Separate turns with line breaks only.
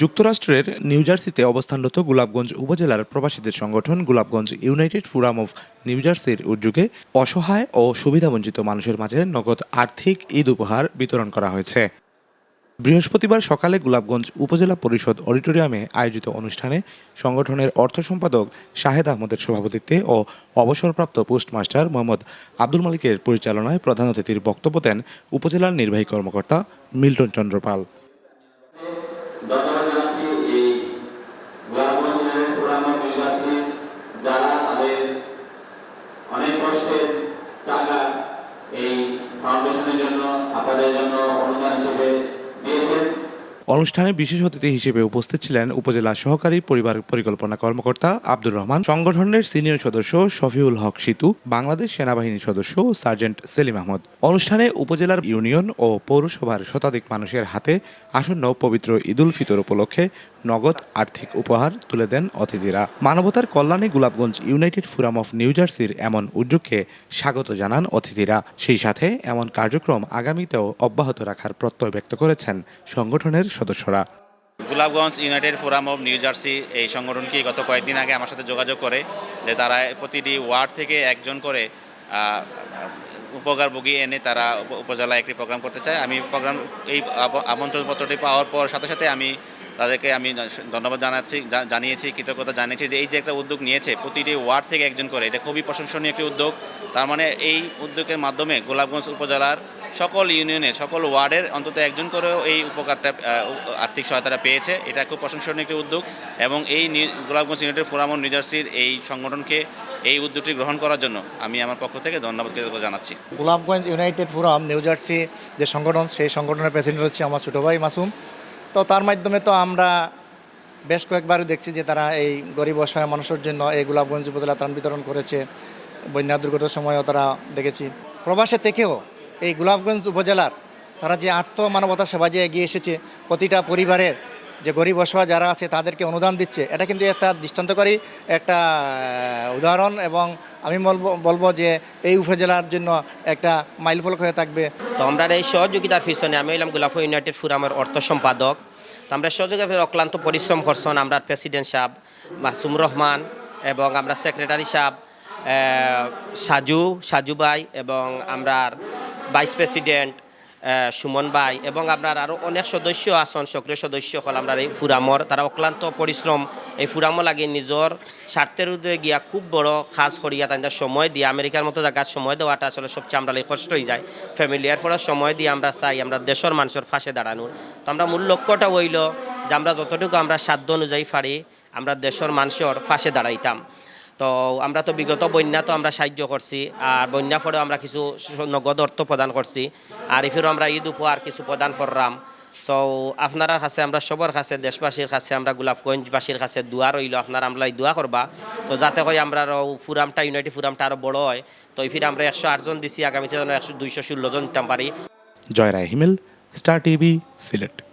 যুক্তরাষ্ট্রের নিউজার্সিতে অবস্থানরত গোলাপগঞ্জ উপজেলার প্রবাসীদের সংগঠন গোলাপগঞ্জ ইউনাইটেড ফোরাম অফ নিউজার্সির উদ্যোগে অসহায় ও সুবিধাবঞ্চিত মানুষের মাঝে নগদ আর্থিক ঈদ উপহার বিতরণ করা হয়েছে বৃহস্পতিবার সকালে গোলাপগঞ্জ উপজেলা পরিষদ অডিটোরিয়ামে আয়োজিত অনুষ্ঠানে সংগঠনের অর্থ সম্পাদক শাহেদ আহমদের সভাপতিত্বে ও অবসরপ্রাপ্ত পোস্টমাস্টার মোহাম্মদ আব্দুল মালিকের পরিচালনায় প্রধান অতিথির বক্তব্য দেন উপজেলার নির্বাহী কর্মকর্তা মিল্টন চন্দ্রপাল পাল অনুষ্ঠানে বিশেষ অতিথি হিসেবে উপস্থিত ছিলেন উপজেলা সহকারী পরিবার পরিকল্পনা কর্মকর্তা আব্দুর রহমান সংগঠনের সিনিয়র সদস্য শফিউল হক সিতু বাংলাদেশ সেনাবাহিনীর সদস্য সার্জেন্ট সেলিম আহমদ অনুষ্ঠানে উপজেলার ইউনিয়ন ও পৌরসভার শতাধিক মানুষের হাতে আসন্ন পবিত্র ঈদুল ফিতর উপলক্ষে নগদ আর্থিক উপহার তুলে দেন অতিথিরা মানবতার কল্যাণে Golapganj United Forum of New জার্সির এমন উদ্যোগকে স্বাগত জানান অতিথিরা সেই সাথে এমন কার্যক্রম আগামীতেও অব্যাহত রাখার প্রত্যয় ব্যক্ত করেছেন সংগঠনের সদস্যরা
Golapganj United Forum of New Jersey এই সংগঠনকে গত কয়েকদিন আগে আমার সাথে যোগাযোগ করে যে তারা প্রতিটি ওয়ার্ড থেকে একজন করে উপকার ভুগিয়ে এনে তারা উপজেলায় একটি প্রোগ্রাম করতে চায় আমি প্রোগ্রাম এই আমন্ত্রণ পত্রটি পাওয়ার পর সাথে সাথে আমি তাদেরকে আমি ধন্যবাদ জানাচ্ছি জানিয়েছি কৃতজ্ঞতা জানিয়েছি যে এই যে একটা উদ্যোগ নিয়েছে প্রতিটি ওয়ার্ড থেকে একজন করে এটা খুবই প্রশংসনীয় একটি উদ্যোগ তার মানে এই উদ্যোগের মাধ্যমে গোলাপগঞ্জ উপজেলার সকল ইউনিয়নের সকল ওয়ার্ডের অন্তত একজন করেও এই উপকারটা আর্থিক সহায়তাটা পেয়েছে এটা খুব প্রশংসনীয় একটি উদ্যোগ এবং এই গোলাপগঞ্জ ইউনিটের ফোরাম নিজার্সির এই সংগঠনকে এই উদ্যোগটি গ্রহণ করার জন্য আমি আমার পক্ষ থেকে ধন্যবাদ জানাচ্ছি
Golapganj United Forum New Jersey যে সংগঠন সেই সংগঠনের প্রেসিডেন্ট হচ্ছে আমার ছোটো ভাই মাসুম তো তার মাধ্যমে তো আমরা বেশ কয়েকবারও দেখছি যে তারা এই গরিব অসহায় মানুষের জন্য এই গোলাপগঞ্জ উপজেলা ত্রাণ বিতরণ করেছে বন্যা দুর্গত সময়ও তারা দেখেছি প্রবাসে থেকেও এই গোলাপগঞ্জ উপজেলার তারা যে আর্থ মানবতা সেবা যে এগিয়ে এসেছে প্রতিটা পরিবারের যে গরিব অসহায় যারা আছে তাদেরকে অনুদান দিচ্ছে এটা কিন্তু একটা দৃষ্টান্তকারী একটা উদাহরণ এবং আমি বলবো বলবো যে এই উপজেলার জন্য একটা মাইলফলক হয়ে থাকবে
তো আমরা এই সহযোগিতার পিছনে আমি হইলাম গোলাফ ইউনাইটেড ফোরামের অর্থ সম্পাদক তো আমরা সহযোগিতার অক্লান্ত পরিশ্রম করছেন আমরা প্রেসিডেন্ট সাহেব মাসুম রহমান এবং আমরা সেক্রেটারি সাহেব সাজু সাজুবাই এবং আমরা ভাইস প্রেসিডেন্ট সুমন ভাই এবং আপনার আরও অনেক সদস্য আসন সক্রিয় সদস্য হল আমরা এই ফুরামর তারা অক্লান্ত পরিশ্রম এই ফুরাম লাগে নিজের স্বার্থের উদ্যোগে গিয়া খুব বড় কাজ করিয়া তাদের সময় দিয়ে আমেরিকার মতো জায়গার সময় দেওয়াটা আসলে সবচেয়ে আমরা কষ্ট হয়ে যায় ফ্যামিলিয়ার ফলে সময় দিয়ে আমরা চাই আমরা দেশের মানুষের ফাঁসে দাঁড়ানোর তো আমরা মূল লক্ষ্যটা হইল যে আমরা যতটুকু আমরা সাধ্য অনুযায়ী পারি আমরা দেশের মানুষের ফাঁসে দাঁড়াইতাম তো আমরা তো বিগত বন্যা তো আমরা সাহায্য করছি আর বন্যা ফলেও আমরা কিছু নগদ অর্থ প্রদান করছি আর ইফিরও আমরা ঈদ উপহার কিছু প্রদান করলাম সো আপনারা কাছে আমরা সবার কাছে দেশবাসীর কাছে আমরা গোলাপগঞ্জবাসীর কাছে দোয়া রইল আপনারা আমরা এই দোয়া করবা তো যাতে করে আমরা ফুরামটা ইউনাইটি ফুরামটা আরও বড় হয় তো ফির আমরা একশো আটজন দিছি আগামীতে যেন একশো দুইশো ষোলো জন নিতাম পারি Roy Himel star TV select